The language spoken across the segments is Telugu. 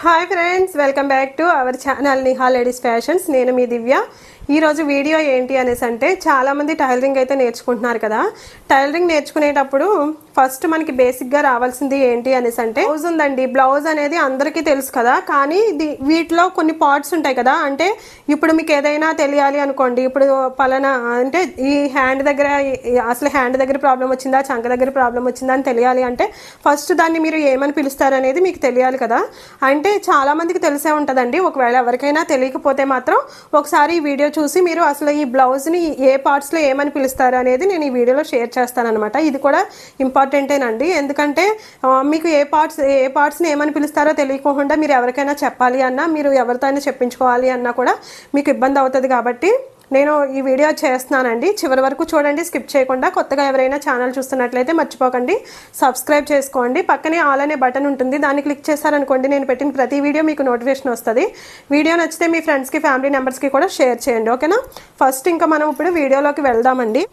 Hi friends welcome back to our channel Niha ladies fashions నేను మీ దివ్య. ఈరోజు వీడియో ఏంటి అనేసి అంటే చాలామంది టైలరింగ్ అయితే నేర్చుకుంటున్నారు కదా. టైలరింగ్ నేర్చుకునేటప్పుడు ఫస్ట్ మనకి బేసిక్గా రావాల్సింది ఏంటి అనేసి అంటే బ్లౌజ్ ఉందండి. బ్లౌజ్ అనేది అందరికీ తెలుసు కదా. కానీ వీటిలో కొన్ని పార్ట్స్ ఉంటాయి కదా. అంటే ఇప్పుడు మీకు ఏదైనా తెలియాలి అనుకోండి. ఇప్పుడు పలానా అంటే ఈ హ్యాండ్ దగ్గర అసలు హ్యాండ్ దగ్గర ప్రాబ్లం వచ్చిందా? చంక దగ్గర ప్రాబ్లం వచ్చిందా అని తెలియాలి అంటే ఫస్ట్ దాన్ని మీరు ఏమని పిలుస్తారు అనేది మీకు తెలియాలి కదా. అంటే చాలామందికి తెలిసే ఉంటుందండి. ఒకవేళ ఎవరికైనా తెలియకపోతే మాత్రం ఒకసారి ఈ వీడియో చూసి మీరు అసలు ఈ బ్లౌజ్ని ఏ పార్ట్స్లో ఏమని పిలుస్తారు అనేది నేను ఈ వీడియోలో షేర్ చేస్తానన్నమాట. ఇది కూడా ఇంపార్టెంటేనండి. ఎందుకంటే మీకు ఏ పార్ట్స్ ఏ పార్ట్స్ని ఏమని పిలుస్తారో తెలియకుండా మీరు ఎవరికైనా చెప్పాలి అన్నా మీరు ఎవరితో అయినా చెప్పించుకోవాలి అన్నా కూడా మీకు ఇబ్బంది అవుతుంది కాబట్టి నేను ఈ వీడియో చేస్తున్నానండి. చివరి వరకు చూడండి స్కిప్ చేయకుండా కొత్తగా ఎవరైనా ఛానల్ చూస్తున్నట్లయితే మర్చిపోకండి. సబ్స్క్రైబ్ చేసుకోండి. పక్కనే ఆల్ అనే బటన్ ఉంటుంది. దాన్ని క్లిక్ చేశారనుకోండి నేను పెట్టిన ప్రతి వీడియో మీకు నోటిఫికేషన్ వస్తుంది. వీడియో నచ్చితే మీ ఫ్రెండ్స్కి ఫ్యామిలీ మెంబర్స్కి కూడా షేర్ చేయండి. ఓకేనా? ఫస్ట్ ఇంకా మనం ఇప్పుడు వీడియోలోకి వెళ్దామండి.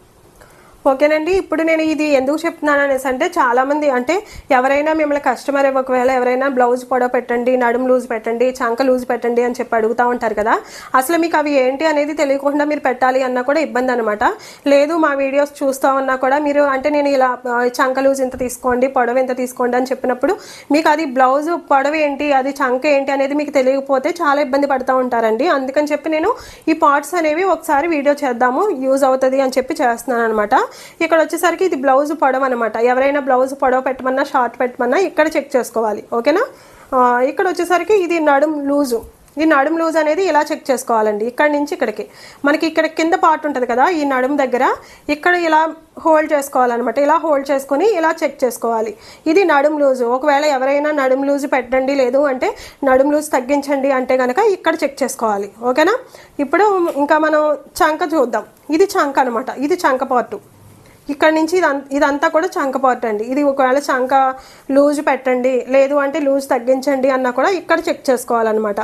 ఓకేనండి ఇప్పుడు నేను ఇది ఎందుకు చెప్తున్నాను అనేసి అంటే చాలామంది అంటే ఎవరైనా మిమ్మల్ని కస్టమర్ ఒకవేళ ఎవరైనా బ్లౌజ్ పొడవ పెట్టండి నడుము లూజ్ పెట్టండి చంక లూజ్ పెట్టండి అని చెప్పి అడుగుతూ ఉంటారు కదా. అసలు మీకు అవి ఏంటి అనేది తెలియకుండా మీరు పెట్టాలి అన్నా కూడా ఇబ్బంది అనమాట లేదు మా వీడియోస్ చూస్తూ ఉన్నా కూడా మీరు అంటే నేను ఇలా చంక లూజ్ ఇంత తీసుకోండి పొడవ ఇంత తీసుకోండి అని చెప్పినప్పుడు మీకు అది బ్లౌజ్ పొడవ ఏంటి అది చంక ఏంటి అనేది మీకు తెలియకపోతే చాలా ఇబ్బంది పడుతూ ఉంటారండి. అందుకని చెప్పి నేను ఈ పార్ట్స్ అనేవి ఒకసారి వీడియో చేద్దాము యూజ్ అవుతుంది అని చెప్పి చేస్తున్నాను అనమాట ఇక్కడ వచ్చేసరికి ఇది బ్లౌజ్ పొడవు అనమాట ఎవరైనా బ్లౌజ్ పొడవ పెట్టమన్నా షార్ట్ పెట్టమన్నా ఇక్కడ చెక్ చేసుకోవాలి. ఓకేనా? ఇక్కడ వచ్చేసరికి ఇది నడుం లూజు. ఈ నడుం లూజ్ అనేది ఇలా చెక్ చేసుకోవాలండి. ఇక్కడ నుంచి ఇక్కడికి. మనకి ఇక్కడ కింద పార్ట్ ఉంటుంది కదా ఈ నడుం దగ్గర. ఇక్కడ ఇలా హోల్డ్ చేసుకోవాలన్నమాట. ఇలా హోల్డ్ చేసుకొని ఇలా చెక్ చేసుకోవాలి. ఇది నడుం లూజు. ఒకవేళ ఎవరైనా నడుము లూజ్ పెట్టండి లేదు అంటే నడుము లూజ్ తగ్గించండి అంటే కనుక ఇక్కడ చెక్ చేసుకోవాలి. ఓకేనా? ఇప్పుడు ఇంకా మనం చంక చూద్దాం. ఇది చంక అనమాట ఇది చంక పార్టు ఇక్కడ నుంచి ఇదం ఇదంతా కూడా చంక పార్ట్ అండి. ఇది ఒకవేళ చంక లూజ్ పెట్టండి లేదు అంటే లూజ్ తగ్గించండి అన్నా కూడా ఇక్కడ చెక్ చేసుకోవాలన్నమాట.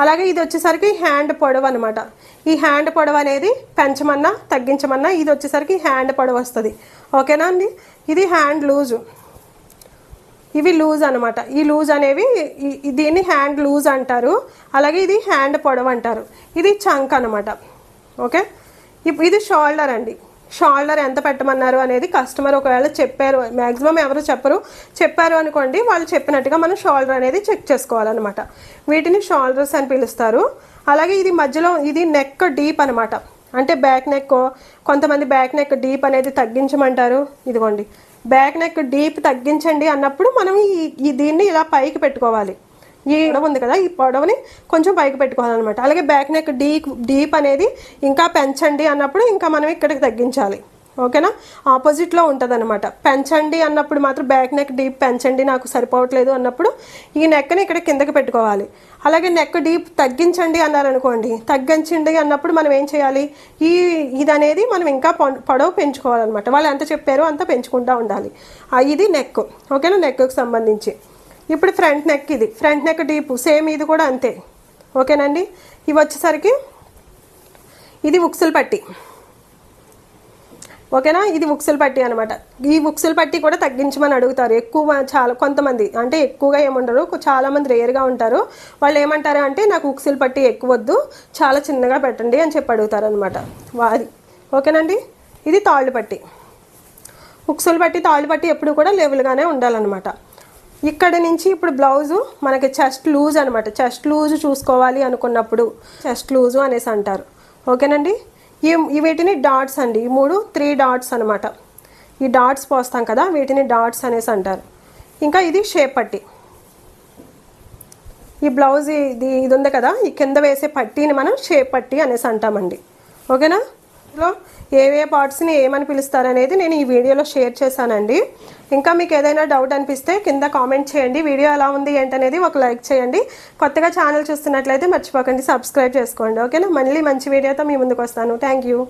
అలాగే ఇది వచ్చేసరికి హ్యాండ్ పొడవు అనమాట ఈ హ్యాండ్ పొడవు అనేది పెంచమన్నా తగ్గించమన్నా ఇది వచ్చేసరికి హ్యాండ్ పొడవు వస్తుంది. ఓకేనా అండి? ఇది హ్యాండ్ లూజు. ఇవి లూజ్ అనమాట ఈ లూజ్ అనేవి దీన్ని హ్యాండ్ లూజ్ అంటారు. అలాగే ఇది హ్యాండ్ పొడవు అంటారు. ఇది చంక్ అనమాట ఓకే? ఇప్- ఇది షోల్డర్ అండి. షోల్డర్ ఎంత పెట్టమన్నారు అనేది కస్టమర్ ఒకవేళ చెప్పారు మ్యాక్సిమం ఎవరు చెప్పరు. చెప్పారు అనుకోండి వాళ్ళు చెప్పినట్టుగా మనం షోల్డర్ అనేది చెక్ చేసుకోవాలన్నమాట. వీటిని షోల్డర్స్ అని పిలుస్తారు. అలాగే ఇది మధ్యలో ఇది నెక్ డీప్ అనమాట అంటే బ్యాక్ నెక్ కొంతమంది బ్యాక్ నెక్ డీప్ అనేది తగ్గించమంటారు. ఇదిగోండి. బ్యాక్ నెక్ డీప్ తగ్గించండి అన్నప్పుడు మనం ఈ ఈ దీన్ని ఇలా పైకి పెట్టుకోవాలి. ఈ పొడవు ఉంది కదా ఈ పొడవుని కొంచెం పైకి పెట్టుకోవాలన్నమాట. అలాగే బ్యాక్ నెక్ డీప్ డీప్ అనేది ఇంకా పెంచండి అన్నప్పుడు ఇంకా మనం ఇక్కడికి తగ్గించాలి. ఓకేనా? ఆపోజిట్లో ఉంటుంది అనమాట పెంచండి అన్నప్పుడు మాత్రం బ్యాక్ నెక్ డీప్ పెంచండి నాకు సరిపోవట్లేదు అన్నప్పుడు ఈ నెక్ని ఇక్కడ కిందకి పెట్టుకోవాలి. అలాగే నెక్ డీప్ తగ్గించండి అన్నారనుకోండి తగ్గించండి అన్నప్పుడు మనం ఏం చేయాలి? ఈ ఇది అనేది మనం ఇంకా పొడవు పెంచుకోవాలన్నమాట. వాళ్ళు ఎంత చెప్పారో అంత పెంచుకుంటూ ఉండాలి. ఇది నెక్ ఓకేనా? నెక్కు సంబంధించి. ఇప్పుడు ఫ్రంట్ నెక్ ఇది. Front neck deep. సేమ్ ఇది కూడా అంతే. ఓకేనండి? ఇవి వచ్చేసరికి ఇది ఉక్సులు పట్టి. ఓకేనా? ఇది ఉక్సులు పట్టి అనమాట ఈ ఉక్సులు పట్టి కూడా తగ్గించమని అడుగుతారు. ఎక్కువ చాలా కొంతమంది అంటే ఎక్కువగా ఏముండరు. చాలామంది రేర్గా ఉంటారు. వాళ్ళు ఏమంటారు అంటే నాకు ఉక్సులు పట్టి ఎక్కువ వద్దు. చాలా చిన్నగా పెట్టండి అని చెప్పి అడుగుతారు అనమాట అది ఓకేనండి? ఇది తాళ్ళు పట్టి. ఉక్సులు పట్టి తాళ్ళు పట్టి ఎప్పుడు కూడా లెవెల్గానే ఉండాలన్నమాట. ఇక్కడ నుంచి ఇప్పుడు బ్లౌజు మనకి చెస్ట్ లూజ్ అనమాట చెస్ట్ లూజ్ చూసుకోవాలి అనుకున్నప్పుడు చెస్ట్ లూజు అనేసి అంటారు. ఓకేనండి? ఈ ఈ వీటిని డాట్స్ అండి. ఈ మూడు త్రీ డాట్స్ అనమాట ఈ డాట్స్ పోస్తాం కదా వీటిని డాట్స్ అనేసి అంటారు. ఇంకా ఇది షేప్ పట్టి. ఈ బ్లౌజ్ ఇది ఇది ఉంది కదా ఈ కింద వేసే పట్టీని మనం షేప్ పట్టి అనేసి అంటామండి. ఓకేనా? లో ఏవే పార్ట్స్ని ఏమని పిలుస్తారు అనేది నేను ఈ వీడియోలో షేర్ చేశానండి. ఇంకా మీకు ఏదైనా డౌట్ అనిపిస్తే కింద కామెంట్ చేయండి. వీడియో ఎలా ఉంది ఏంటనేది ఒక లైక్ చేయండి. కొత్తగా ఛానల్ చూస్తున్నట్లయితే మర్చిపోకండి. సబ్స్క్రైబ్ చేసుకోండి. ఓకేనా మళ్ళీ మంచి వీడియోతో మీ ముందుకు వస్తాను. Thank you